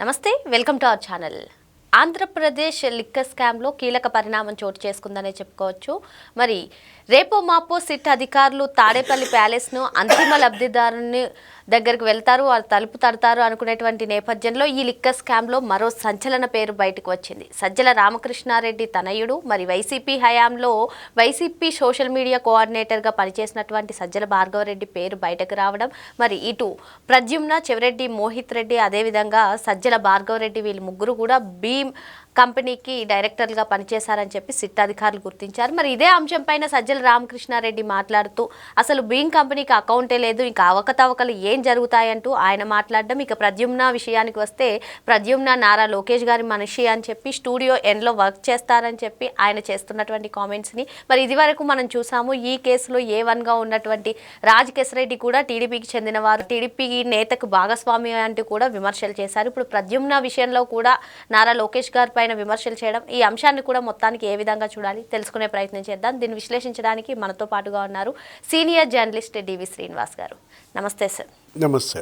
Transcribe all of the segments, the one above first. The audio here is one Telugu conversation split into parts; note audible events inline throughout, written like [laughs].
నమస్తే welcome to our channel. Andhra Pradesh liquor స్కామ్లో కీలక పరిణామం చోటు చేసుకుందనే చెప్పుకోవచ్చు. మరి రేపో మాపో సిట్ అధికారులు తాడేపల్లి ప్యాలెస్ను అంతిమ లబ్ధిదారుని దగ్గరికి వెళ్తారు వారు తలుపు తడతారు అనుకునేటువంటి నేపథ్యంలో ఈ లిక్కర్ స్కామ్లో మరో సంచలన పేరు బయటకు వచ్చింది. సజ్జల రామకృష్ణారెడ్డి తనయుడు మరి వైసీపీ హయాంలో వైసీపీ సోషల్ మీడియా కోఆర్డినేటర్గా పనిచేసినటువంటి సజ్జల భార్గవరెడ్డి పేరు బయటకు రావడం మరి ఇటు ప్రద్యుమ్న చెవిరెడ్డి మోహిత్ రెడ్డి అదేవిధంగా సజ్జల భార్గవరెడ్డి వీళ్ళు ముగ్గురు కూడా భీమ్ కంపెనీకి డైరెక్టర్లుగా పనిచేశారని చెప్పి సిట్ అధికారులు గుర్తించారు. మరి ఇదే అంశం పైన సజ్జల రామకృష్ణారెడ్డి మాట్లాడుతూ అసలు భీమ్ కంపెనీకి అకౌంటే లేదు ఇంకా అవకతవకలు ఏం జరుగుతాయంటూ ఆయన మాట్లాడడం ఇక ప్రద్యుమ్న విషయానికి వస్తే ప్రద్యుమ్న నారా లోకేష్ గారి మనిషి అని చెప్పి స్టూడియో ఎన్లో వర్క్ చేస్తారని చెప్పి ఆయన చేస్తున్నటువంటి కామెంట్స్ని మరి ఇది వరకు మనం చూసాము ఈ కేసులో ఏ వన్గా ఉన్నటువంటి రాజ్ కెసరెడ్డి కూడా టీడీపీకి చెందినవారు. టీడీపీ నేతకు భాగస్వామి అంటూ కూడా విమర్శలు చేశారు. ఇప్పుడు ప్రద్యుమ్న విషయంలో కూడా నారా లోకేష్ గారిపై పైన విమర్శలు చేయడం ఈ అంశాన్ని కూడా మొత్తానికి ఏ విధంగా చూడాలి తెలుసుకునే ప్రయత్నం చేద్దాం. దీన్ని విశ్లేషించడానికి మనతో పాటుగా ఉన్నారు సీనియర్ జర్నలిస్ట్ డివి శ్రీనివాస్ గారు. నమస్తే సార్. నమస్తే.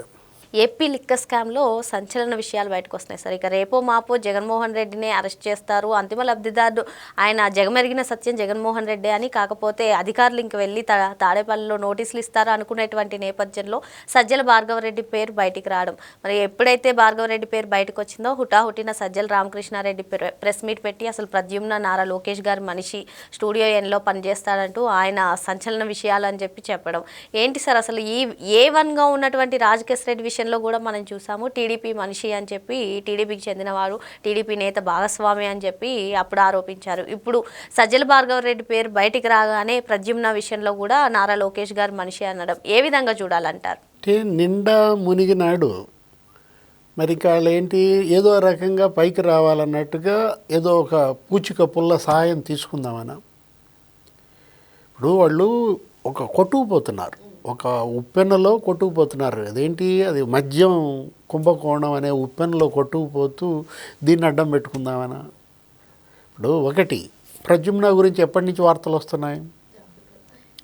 ఏపీ లిక్కర్ స్కామ్లో సంచలన విషయాలు బయటకు వస్తున్నాయి సార్ ఇక రేపో మాపో జగన్మోహన్ రెడ్డిని అరెస్ట్ చేస్తారు. అంతిమ లబ్ధిదారుడు ఆయన జగమెరిగిన సత్యం జగన్మోహన్ రెడ్డి అని కాకపోతే అధికారులు ఇంక వెళ్ళి తా తాడేపల్లిలో నోటీసులు ఇస్తారు అనుకునేటువంటి నేపథ్యంలో సజ్జల భార్గవరెడ్డి పేరు బయటికి రావడం. మరి ఎప్పుడైతే భార్గవరెడ్డి పేరు బయటకు వచ్చిందో హుటాహుటిన సజ్జల రామకృష్ణారెడ్డి ప్రెస్ మీట్ పెట్టి అసలు ప్రద్యుమ్న నారా లోకేష్ గారి మనిషి స్టూడియో ఎన్లో పనిచేస్తాడంటూ ఆయన సంచలన విషయాలు అని చెప్పి చెప్పడం. ఏంటి సార్ అసలు ఈ ఏ వన్గా ఉన్నటువంటి రాజకేశ్వర రెడ్డి ఎలక్షన్లో కూడా మనం చూసాము టీడీపీ మనిషి అని చెప్పి టీడీపీకి చెందినవారు టీడీపీ నేత భాగస్వామి అని చెప్పి అప్పుడు ఆరోపించారు. ఇప్పుడు సజ్జల భార్గవ రెడ్డి పేరు బయటికి రాగానే ప్రద్యుమ్న విషయంలో కూడా నారా లోకేష్ గారు మనిషి అనడం ఏ విధంగా చూడాలంటారు? అంటే నిండా మునిగినాడు. మరి ఇంకా ఏంటి ఏదో రకంగా పైకి రావాలన్నట్టుగా ఏదో ఒక పూచిక పుల్ల సహాయం తీసుకుందామన్నా ఇప్పుడు వాళ్ళు ఒక కొట్టుకుపోతున్నారు. ఒక ఉప్పెన్నలో కొట్టుకుపోతున్నారు. అదేంటి? అది మద్యం కుంభకోణం అనే ఉప్పెనలో కొట్టుకుపోతూ దీన్ని అడ్డం పెట్టుకుందామనా? ఇప్పుడు ఒకటి ప్రజుమ్న గురించి ఎప్పటి నుంచి వార్తలు వస్తున్నాయి?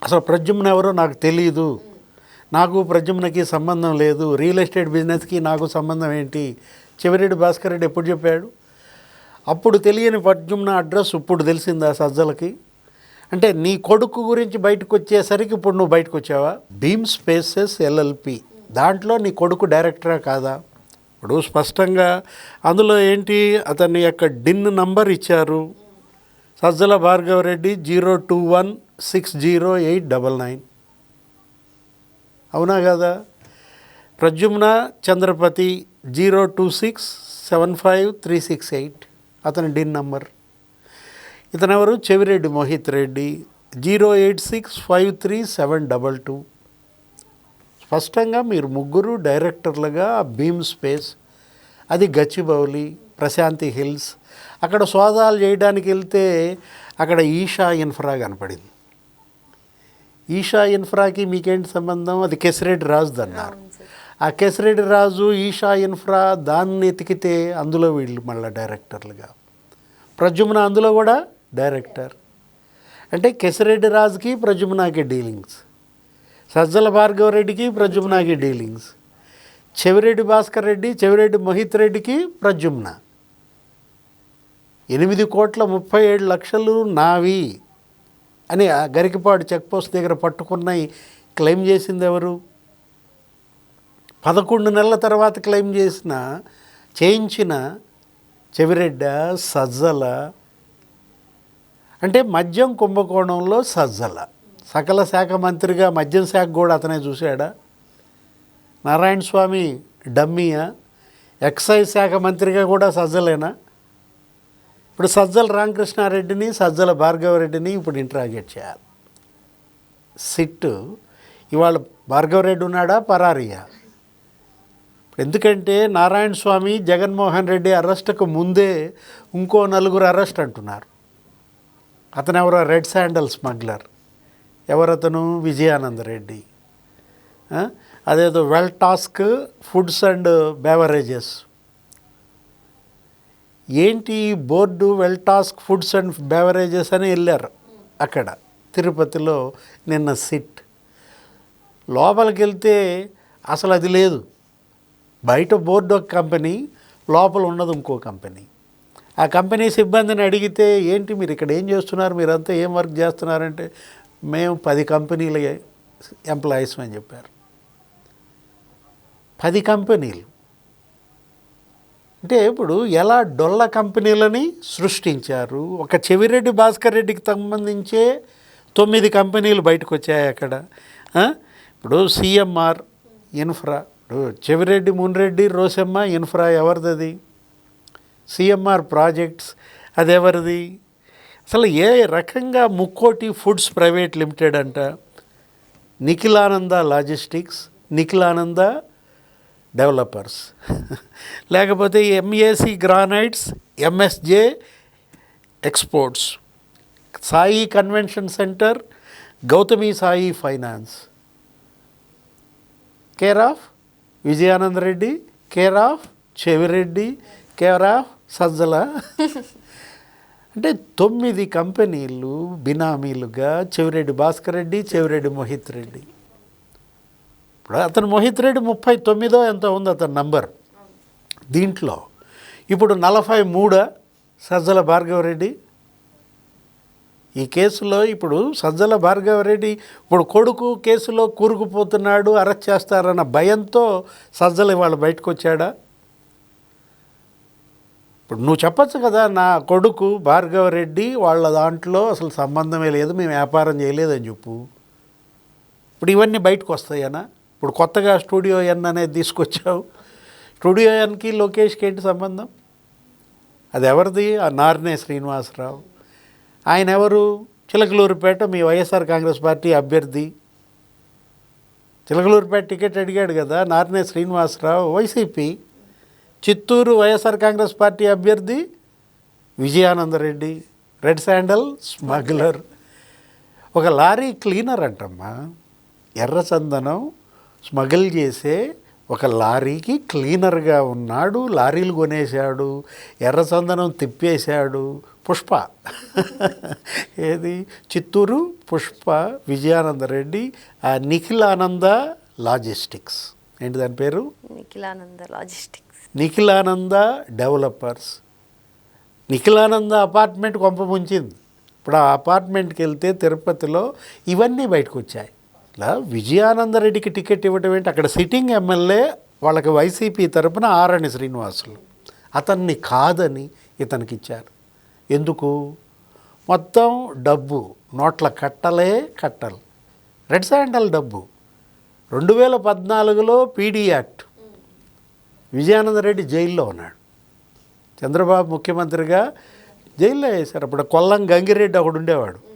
అసలు ప్రజుమ్న ఎవరో నాకు తెలియదు నాకు ప్రజుమ్నకి సంబంధం లేదు. రియల్ ఎస్టేట్ బిజినెస్కి నాకు సంబంధం ఏంటి? చెవిరెడ్డి భాస్కర్ రెడ్డి ఎప్పుడు చెప్పాడు? అప్పుడు తెలియని ప్రజుమ్న అడ్రస్ ఇప్పుడు తెలిసిందా సజ్జలకి? అంటే నీ కొడుకు గురించి బయటకు వచ్చేసరికి ఇప్పుడు నువ్వు బయటకు వచ్చావా భీమ్ స్పేసెస్ ఎల్ఎల్పి. దాంట్లో నీ కొడుకు డైరెక్టరా కాదా? ఇప్పుడు స్పష్టంగా అందులో ఏంటి? అతని యొక్క డిన్ నంబర్ ఇచ్చారు. Sajjala Bhargav Reddy zero two one six zero eight double nine. అవునా కదా? Pradyumna Chandrapati zero two six seven five three six eight. అతని డిన్ నంబర్. ఇతనెవరు? Chevireddy Mohit Reddy. Zero eight six five three seven double two. స్పష్టంగా మీరు ముగ్గురు డైరెక్టర్లుగా భీమ్ స్పేస్ అది గచ్చిబౌలి ప్రశాంతి హిల్స్ అక్కడ సోదాలు చేయడానికి వెళ్తే అక్కడ ఈషా ఇన్ఫ్రా కనపడింది. ఈషా ఇన్ఫ్రాకి మీకేంటి సంబంధం? అది కెసిరెడ్డి రాజుది అన్నారు. ఆ కెసిరెడ్డి రాజు ఈషా ఇన్ఫ్రా దాన్ని ఎతికితే అందులో వీళ్ళు మళ్ళీ డైరెక్టర్లుగా. ప్రజుమ్న అందులో కూడా డైరెక్టర్. అంటే కెసిరెడ్డి రాజుకి ప్రజుమ్నాకి డీలింగ్స్. సజ్జల భార్గవరెడ్డికి ప్రజుమ్నాకి డీలింగ్స్. చెవిరెడ్డి భాస్కర్ రెడ్డి చెవిరెడ్డి మోహిత్ రెడ్డికి ప్రజుమ్న. ఎనిమిది కోట్ల ముప్పై ఏడు లక్షలు నావి అని ఆ గరికపాడు దగ్గర పట్టుకున్నాయి క్లెయిమ్ చేసింది ఎవరు? పదకొండు నెలల తర్వాత క్లెయిమ్ చేసిన చేయించిన చెవిరెడ్డ సజ్జల అంటే మద్యం కుంభకోణంలో సజ్జల. సకల శాఖ మంత్రిగా మద్యం శాఖ కూడా అతనే చూశాడా? నారాయణ స్వామి డమ్మీయా? ఎక్సైజ్ శాఖ మంత్రిగా కూడా సజ్జలేనా? ఇప్పుడు సజ్జల రామకృష్ణారెడ్డిని సజ్జల భార్గవరెడ్డిని ఇప్పుడు ఇంట్రాగేట్ చేయాలి. సిట్టు ఇవాళ భార్గవరెడ్డి ఉన్నాడా? పరారియా? ఎందుకంటే నారాయణ స్వామి జగన్మోహన్ రెడ్డి అరెస్ట్కు ముందే ఇంకో నలుగురు అరెస్ట్ అంటున్నారు. అతను ఎవరో రెడ్ శాండల్ స్మగ్లర్. ఎవరతను? విజయానంద రెడ్డి. అదేదో well task foods and beverages. ఏంటి board well task foods and beverages అని వెళ్ళారు అక్కడ తిరుపతిలో నిన్న సిట్. లోపలికి వెళ్తే అసలు అది లేదు. బయట బోర్డు ఒక కంపెనీ లోపల ఉన్నది ఇంకో కంపెనీ. ఆ కంపెనీ సిబ్బందిని అడిగితే ఏంటి మీరు ఇక్కడ ఏం చేస్తున్నారు? మీరంతా ఏం వర్క్ చేస్తున్నారంటే మేము పది కంపెనీల ఎంప్లాయీస్ అని చెప్పారు. పది కంపెనీలు. అంటే ఇప్పుడు ఎలా డొల్ల కంపెనీలని సృష్టించారు? ఒక చెవిరెడ్డి భాస్కర్ రెడ్డికి సంబంధించే తొమ్మిది కంపెనీలు బయటకు వచ్చాయి అక్కడ ఇప్పుడు సిఎంఆర్ ఇన్ఫ్రా ఇప్పుడు చెవిరెడ్డి మున్రెడ్డి రోసమ్మ ఇన్ఫ్రా ఎవరిది సిఎంఆర్ ప్రాజెక్ట్స్ అది ఎవరిది అసలు ఏ రకంగా ముక్కోటి ఫుడ్స్ ప్రైవేట్ లిమిటెడ్ అంట? Nikhilananda logistics Nikhilananda developers. [laughs] లేకపోతే MAC granites MSJ exports. Sai convention centre Gautami Sai finance. Care of Vijayananda Reddy care of Chevireddy care of Sajjala. అంటే తొమ్మిది కంపెనీలు బినామీలుగా చెవిరెడ్డి భాస్కర్ రెడ్డి చెవిరెడ్డి మోహిత్ రెడ్డి. ఇప్పుడు అతను మోహిత్ రెడ్డి ముప్పై తొమ్మిదో ఎంతో ఉంది అతని నంబర్. దీంట్లో ఇప్పుడు నలభై మూడా సజ్జల భార్గవరెడ్డి ఈ కేసులో ఇప్పుడు సజ్జల భార్గవరెడ్డి ఇప్పుడు కొడుకు కేసులో కూరుకుపోతున్నాడు అరెస్ట్ చేస్తారన్న భయంతో సజ్జల ఇవాళ బయటకు వచ్చాడా ఇప్పుడు నువ్వు చెప్పొచ్చు కదా నా కొడుకు భార్గవరెడ్డి వాళ్ళ దాంట్లో అసలు సంబంధమే లేదు మేము వ్యాపారం చేయలేదని చెప్పు. ఇప్పుడు ఇవన్నీ బయటకు వస్తాయనా? ఇప్పుడు కొత్తగా స్టూడియో ఎన్ అనేది తీసుకొచ్చావు. స్టూడియో ఎన్కి లోకేష్కి ఏంటి సంబంధం? అది ఎవరిది? ఆ నార్నే శ్రీనివాసరావు. ఆయన ఎవరు? చిలకలూరుపేట మీ వైఎస్ఆర్ కాంగ్రెస్ పార్టీ అభ్యర్థి. చిలకలూరుపేట టికెట్ అడిగాడు కదా Narne Srinivasa Rao YCP. Chittoor YSR Congress party అభ్యర్థి విజయానందరెడ్డి రెడ్ శాండల్ స్మగ్లర్. ఒక లారీ క్లీనర్ అంటమ్మా. ఎర్రచందనం స్మగిల్ చేసే ఒక లారీకి క్లీనర్గా ఉన్నాడు లారీలు కొనేశాడు ఎర్రచందనం తిప్పేశాడు. పుష్ప. ఏది? చిత్తూరు పుష్ప విజయానందరెడ్డి ఆ నిఖిలానంద లాజిస్టిక్స్. ఏంటి దాని పేరు? Nikhilananda logistics. Nikhilananda developers. Nikhilananda apartment కొంప ముంచింది. ఇప్పుడు ఆ అపార్ట్మెంట్కి వెళ్తే తిరుపతిలో ఇవన్నీ బయటకు వచ్చాయి ఇలా విజయానందరెడ్డికి టికెట్ ఇవ్వడం ఏంటి? అక్కడ సిట్టింగ్ ఎమ్మెల్యే వాళ్ళకి వైసీపీ తరపున ఆరణి శ్రీనివాసులు. అతన్ని కాదని ఇతనికి ఇచ్చారు ఎందుకు? మొత్తం డబ్బు నోట్ల కట్టలే కట్టలు. రెడ్ శాండల్ డబ్బు. రెండు వేల పద్నాలుగులో పీడీ యాక్ట్. విజయానందరెడ్డి జైల్లో ఉన్నాడు. చంద్రబాబు ముఖ్యమంత్రిగా జైల్లో వేశారు. అప్పుడు కొల్లం గంగిరెడ్డి ఒకడు ఉండేవాడు.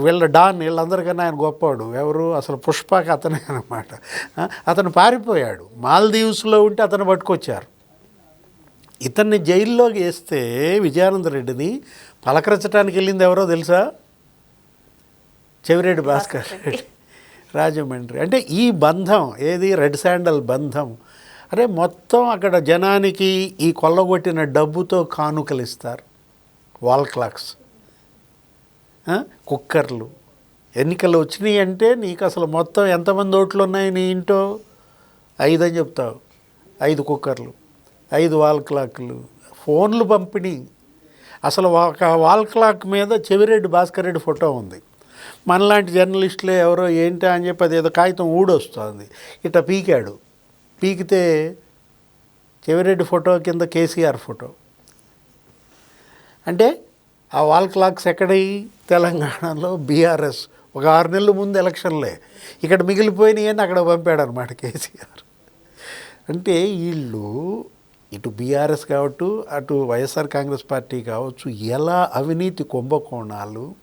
వీళ్ళ డాన్ వీళ్ళందరికన్నా ఆయన గొప్పవాడు. ఎవరు? అసలు పుష్పకి అతనే అనమాట అతను పారిపోయాడు. మాల్దీవ్స్లో ఉంటే అతను పట్టుకొచ్చారు. ఇతన్ని జైల్లోకి వేస్తే విజయానందరెడ్డిని పలకరించడానికి వెళ్ళింది ఎవరో తెలుసా? చెవిరెడ్డి భాస్కర్ రెడ్డి. [laughs] రాజమండ్రి. అంటే ఈ బంధం ఏది? రెడ్ శాండల్ బంధం. అరే మొత్తం అక్కడ జనానికి ఈ కొల్లగొట్టిన డబ్బుతో కానుకలు ఇస్తారు వాల్ క్లాక్స్. కుక్కర్లు. ఎన్నికలు వచ్చినాయి అంటే నీకు అసలు మొత్తం ఎంతమంది ఓట్లు ఉన్నాయి నీ ఇంటో? ఐదు అని చెప్తావు. ఐదు కుక్కర్లు. ఐదు వాల్ క్లాక్లు. ఫోన్లు పంపిణీ. అసలు ఒక వాల్ క్లాక్ మీద చెవిరెడ్డి భాస్కర్ రెడ్డి ఫోటో ఉంది. మనలాంటి జర్నలిస్టులే ఎవరో ఏంటా అని చెప్పి అది ఏదో కాగితం ఊడొస్తుంది. ఇట పీకాడు. పీకితే చెవిరెడ్డి ఫోటో కింద కేసీఆర్ ఫోటో. అంటే ఆ వాల్ క్లాక్స్ ఎక్కడై తెలంగాణలో బీఆర్ఎస్ ఒక ఆరు నెలల ముందు ఎలక్షన్లే. ఇక్కడ మిగిలిపోయినాయని అక్కడ పంపాడు అనమాట కేసీఆర్. అంటే వీళ్ళు ఇటు బీఆర్ఎస్ కావచ్చు అటు వైఎస్ఆర్ కాంగ్రెస్ పార్టీ కావచ్చు ఎలా అవినీతి కుంభకోణాలు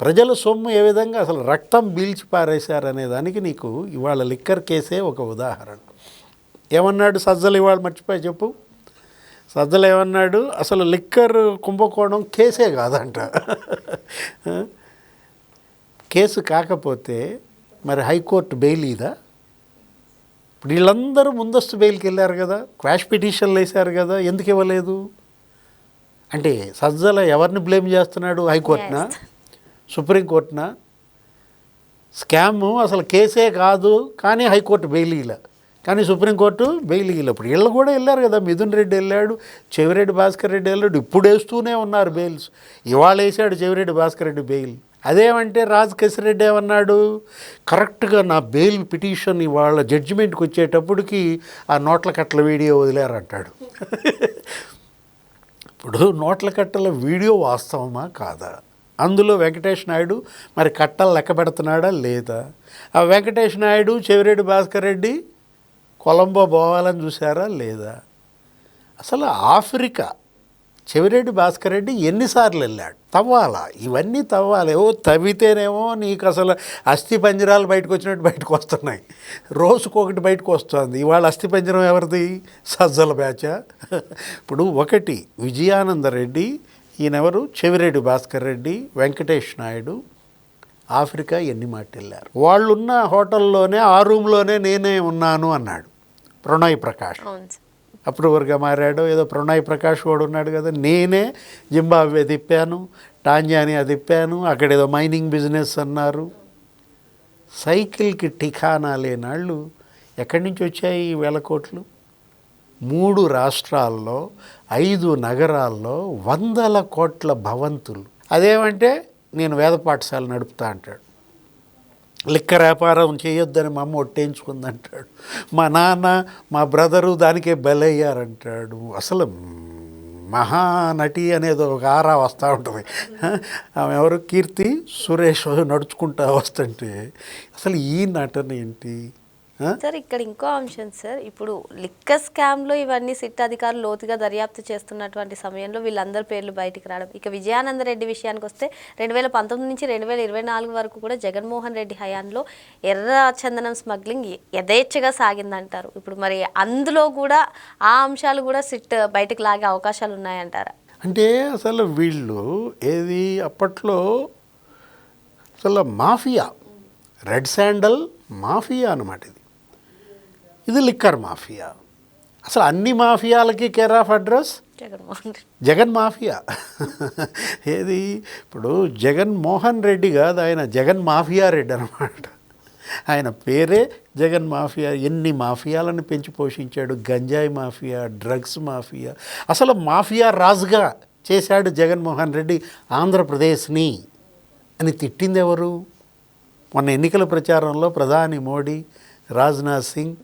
ప్రజల సొమ్ము ఏ విధంగా అసలు రక్తం పీల్చి పారేశారనే దానికి నీకు ఇవాళ లిక్కర్ కేసే ఒక ఉదాహరణ. ఏమన్నాడు సజ్జలు ఇవాళ మర్చిపోయి చెప్పు? సజ్జలు ఏమన్నాడు? అసలు లిక్కర్ కుంభకోణం కేసే కాదంట. కేసు కాకపోతే మరి హైకోర్టు బెయిల్ ఇదా? ఇప్పుడు వీళ్ళందరూ ముందస్తు బెయిల్కి వెళ్ళారు కదా? క్వాష్ పిటిషన్లు వేశారు కదా? ఎందుకు ఇవ్వలేదు? అంటే సజ్జల ఎవరిని బ్లేమ్ చేస్తున్నాడు హైకోర్టునా? సుప్రీంకోర్టున స్కామ్ అసలు కేసే కాదు కానీ హైకోర్టు బెయిల్ కానీ సుప్రీంకోర్టు బెయిల్ ఇవ్వలేదు వీళ్ళు కూడా వెళ్ళారు కదా మిథున్ రెడ్డి వెళ్ళాడు చెవిరెడ్డి భాస్కర్ రెడ్డి వెళ్ళాడు ఇప్పుడు వేస్తూనే ఉన్నారు బెయిల్స్. ఇవాళ వేసాడు చెవిరెడ్డి భాస్కర్ రెడ్డి బెయిల్. అదేమంటే రాజ్ రెడ్డి ఏమన్నాడు? కరెక్ట్గా నా బెయిల్ పిటిషన్ ఇవాళ జడ్జిమెంట్కి వచ్చేటప్పటికి ఆ నోట్ల కట్టల వీడియో వదిలేరంటాడు. [laughs] ఇప్పుడు నోట్ల కట్టల వీడియో వాస్తవమా కాదా? అందులో వెంకటేష్ నాయుడు మరి కట్టలు లెక్క పెడుతున్నాడా లేదా? ఆ వెంకటేష్ నాయుడు చెవిరెడ్డి భాస్కర్ రెడ్డి కొలంబో పోవాలని చూసారా లేదా? అసలు ఆఫ్రికా చెవిరెడ్డి భాస్కర్ రెడ్డి ఎన్నిసార్లు వెళ్ళాడు? తవ్వాలా? ఇవన్నీ తవ్వాలి. ఓ తవ్వితేనేమో నీకు అసలు అస్థి పంజరాలు బయటకు వచ్చినట్టు బయటకు వస్తున్నాయి. రోజుకొకటి బయటకు వస్తుంది. ఇవాళ అస్థి పంజరం ఎవరిది? సజ్జల బ్యాచ? ఇప్పుడు ఒకటి విజయానంద రెడ్డి ఈయనెవరు? చెవిరెడ్డి భాస్కర్ రెడ్డి వెంకటేష్ నాయుడు ఆఫ్రికా ఎన్ని మాట వెళ్ళారు వాళ్ళున్న హోటల్లోనే ఆ రూమ్లోనే నేనే ఉన్నాను అన్నాడు ప్రణయ్ ప్రకాష్. అప్రూవర్గా మారాడు. ఏదో ప్రణయ్ ప్రకాష్ కూడా ఉన్నాడు కదా. నేనే జింబాబ్వే తిప్పాను టాంజానియా తిప్పాను అక్కడ ఏదో మైనింగ్ బిజినెస్ అన్నారు. సైకిల్కి ఠికానా లేనాళ్ళు ఎక్కడి నుంచి వచ్చాయి ఈ వేల కోట్లు? మూడు రాష్ట్రాల్లో ఐదు నగరాల్లో వందల కోట్ల భవంతులు. అదేమంటే నేను వేద పాఠశాల నడుపుతా అంటాడు. లిక్క వ్యాపారం చేయొద్దని మా అమ్మ ఒట్టేయించుకుందంటాడు. మా నాన్న మా బ్రదరు దానికే బలయ్యారంటాడు. అసలు మహానటి అనేది ఒక ఆరా వస్తూ ఉంటుంది. ఆమె ఎవరు? కీర్తి సురేష్ నడుచుకుంటా వస్తుంటే అసలు ఈ నటన ఏంటి? సార్ ఇక్కడ ఇంకో అంశం సార్. ఇప్పుడు లిక్కర్ స్కామ్లో ఇవన్నీ సిట్ అధికారులు లోతుగా దర్యాప్తు చేస్తున్నటువంటి సమయంలో వీళ్ళందరి పేర్లు బయటికి రావడం. ఇక విజయానంద రెడ్డి విషయానికి వస్తే రెండు వేల పంతొమ్మిది నుంచి రెండు వేల ఇరవై నాలుగు వరకు కూడా జగన్మోహన్ రెడ్డి హయాంలో ఎర్ర చందనం స్మగ్లింగ్ యథేచ్ఛగా సాగిందంటారు. ఇప్పుడు మరి అందులో కూడా ఆ అంశాలు కూడా సిట్ బయటకు లాగే అవకాశాలు ఉన్నాయంటారా? అంటే అసలు వీళ్ళు ఏది అప్పట్లో అసలు మాఫియా రెడ్ శాండల్ మాఫియా అన్నమాట ఇది. ఇది లిక్కర్ మాఫియా. అసలు అన్ని మాఫియాలకి care of address? Jaganmohan Jagan mafia. ఏది? ఇప్పుడు జగన్ మోహన్ రెడ్డి కాదు ఆయన జగన్ మాఫియా రెడ్డి అనమాట ఆయన పేరే జగన్ మాఫియా. ఎన్ని మాఫియాలను పెంచి పోషించాడు? గంజాయి మాఫియా డ్రగ్స్ మాఫియా. అసలు మాఫియా రాజుగా చేశాడు జగన్మోహన్ రెడ్డి ఆంధ్రప్రదేశ్ని అని తిట్టింది ఎవరు మొన్న ఎన్నికల ప్రచారంలో ప్రధాని మోడీ రాజ్నాథ్ సింగ్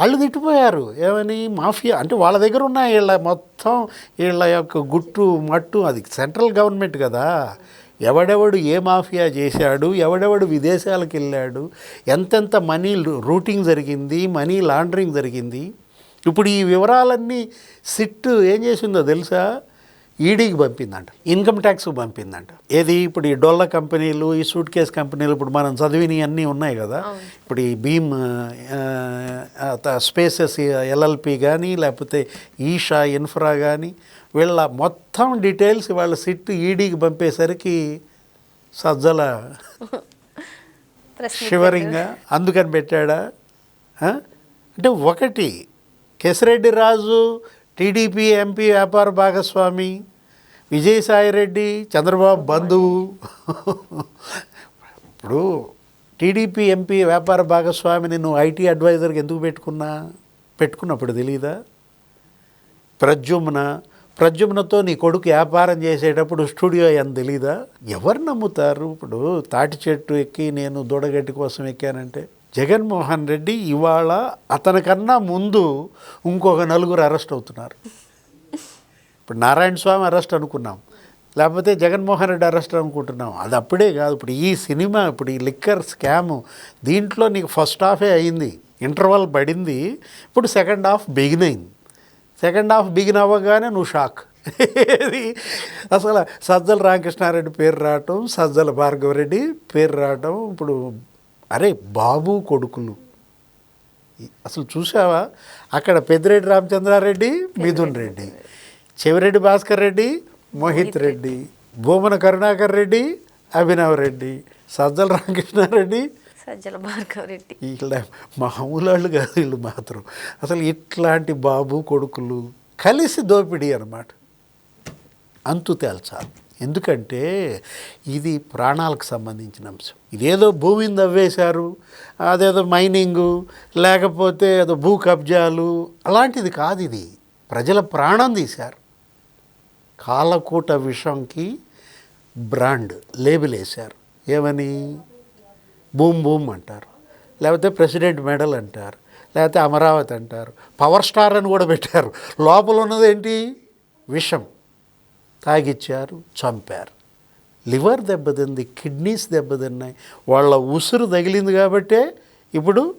వాళ్ళు తిట్టిపోయారు. ఏమని? మాఫియా. అంటే వాళ్ళ దగ్గర ఉన్న వీళ్ళ మొత్తం వీళ్ళ యొక్క గుట్టు మట్టు అది సెంట్రల్ గవర్నమెంట్ కదా. ఎవడెవడు ఏ మాఫియా చేశాడు? ఎవడెవడు విదేశాలకు వెళ్ళాడు? ఎంతెంత మనీ రూటింగ్ జరిగింది? మనీ లాండరింగ్ జరిగింది? ఇప్పుడు ఈ వివరాలన్నీ సిట్ ఏం చేసిందో తెలుసా? ఈడీకి పంపిందంట. ఇన్కమ్ ట్యాక్స్ పంపిందంట. ఏది ఇప్పుడు ఈ డొల్ల కంపెనీలు ఈ సూట్ కేస్ కంపెనీలు ఇప్పుడు మనం చదివినవి అన్నీ ఉన్నాయి కదా. ఇప్పుడు ఈ భీమ్ స్పేసెస్ ఎల్ఎల్పి కానీ లేకపోతే ఈషా ఇన్ఫ్రా కానీ వీళ్ళ మొత్తం డీటెయిల్స్ వాళ్ళ సిట్ ఈడీకి పంపేసరికి సజ్జల షివరింగా అందుకని పెట్టాడా? అంటే ఒకటి కేసిరెడ్డి రాజు టీడీపీ ఎంపీ వ్యాపార భాగస్వామి విజయసాయిరెడ్డి చంద్రబాబు బంధువు ఇప్పుడు టీడీపీ ఎంపీ వ్యాపార భాగస్వామిని నువ్వు ఐటీ అడ్వైజర్కి ఎందుకు పెట్టుకున్నా? పెట్టుకున్నప్పుడు తెలీదా? ప్రద్యుమ్న ప్రద్యుమ్నతో నీ కొడుకు వ్యాపారం చేసేటప్పుడు స్టూడియో అని తెలీదా? ఎవరు నమ్ముతారు? ఇప్పుడు తాటి చెట్టు ఎక్కి నేను దూడగడ్డి కోసం ఎక్కానంటే జగన్మోహన్ రెడ్డి ఇవాళ అతనికన్నా ముందు ఇంకొక నలుగురు అరెస్ట్ అవుతున్నారు. ఇప్పుడు నారాయణ స్వామి అరెస్ట్ అనుకున్నాం. లేకపోతే జగన్మోహన్ రెడ్డి అరెస్ట్ అనుకుంటున్నాం. అది అప్పుడే కాదు. ఇప్పుడు ఈ సినిమా ఇప్పుడు ఈ లిక్కర్ స్కామ్ దీంట్లో నీకు ఫస్ట్ హాఫే అయింది. ఇంటర్వల్ పడింది. ఇప్పుడు సెకండ్ హాఫ్ బిగిన్ అయింది. సెకండ్ హాఫ్ బిగిన్ అవ్వగానే నువ్వు షాక్. ఇది అసలు సజ్జల రామకృష్ణారెడ్డి పేరు రావటం సజ్జల భార్గవరెడ్డి పేరు రావటం ఇప్పుడు అరే బాబు కొడుకులు. అసలు చూసావా అక్కడ పెద్దిరెడ్డి రామచంద్రారెడ్డి మిథున్ రెడ్డి. చెవిరెడ్డి భాస్కర్ రెడ్డి మోహిత్ రెడ్డి. భూమన కరుణాకర్ రెడ్డి అభినవ్ రెడ్డి సజ్జల రామకృష్ణారెడ్డి. సజ్జల భార్గవ రెడ్డి. వీళ్ళ మామూలు వాళ్ళు కాదు వీళ్ళు మాత్రం. అసలు ఇట్లాంటి బాబు కొడుకులు కలిసి దోపిడీ అన్నమాట. అంతు తేల్చాలి. ఎందుకంటే ఇది ప్రాణాలకు సంబంధించిన అంశం. ఇదేదో భూమిని తవ్వేశారు అదేదో మైనింగు లేకపోతే ఏదో భూ కబ్జాలు అలాంటిది కాదు ఇది. ప్రజల ప్రాణం తీశారు. కాలకూట విషంకి బ్రాండ్ లేబుల్ వేశారు. ఏమని? బూమ్ బూమ్ అంటారు. లేకపోతే ప్రెసిడెంట్ మెడల్ అంటారు. లేకపోతే అమరావతి అంటారు. పవర్ స్టార్ అని కూడా పెట్టారు. లోపల ఉన్నది ఏంటి? విషం. తాగిచ్చారు చంపారు. లివర్ దెబ్బతింది కిడ్నీస్ దెబ్బతిన్నాయి. వాళ్ళ ఉసురు తగిలింది కాబట్టే ఇప్పుడు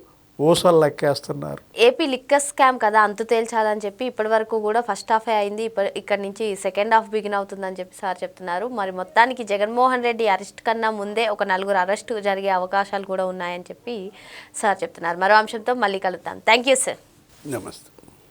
ఊసలు లెక్కేస్తున్నారు. ఏపీ లిక్కర్ స్కామ్ కదా అంతు తేల్చాలని చెప్పి ఇప్పటి వరకు కూడా ఫస్ట్ హాఫే అయింది ఇక్కడ నుంచి సెకండ్ హాఫ్ బిగిన్ అవుతుందని చెప్పి సార్ చెప్తున్నారు. మరి మొత్తానికి జగన్మోహన్ రెడ్డి అరెస్ట్ కన్నా ముందే ఒక నలుగురు అరెస్ట్ జరిగే అవకాశాలు కూడా ఉన్నాయని చెప్పి సార్ చెప్తున్నారు. మరో అంశంతో మళ్ళీ కలుద్దాం. Thank you sir. నమస్తే.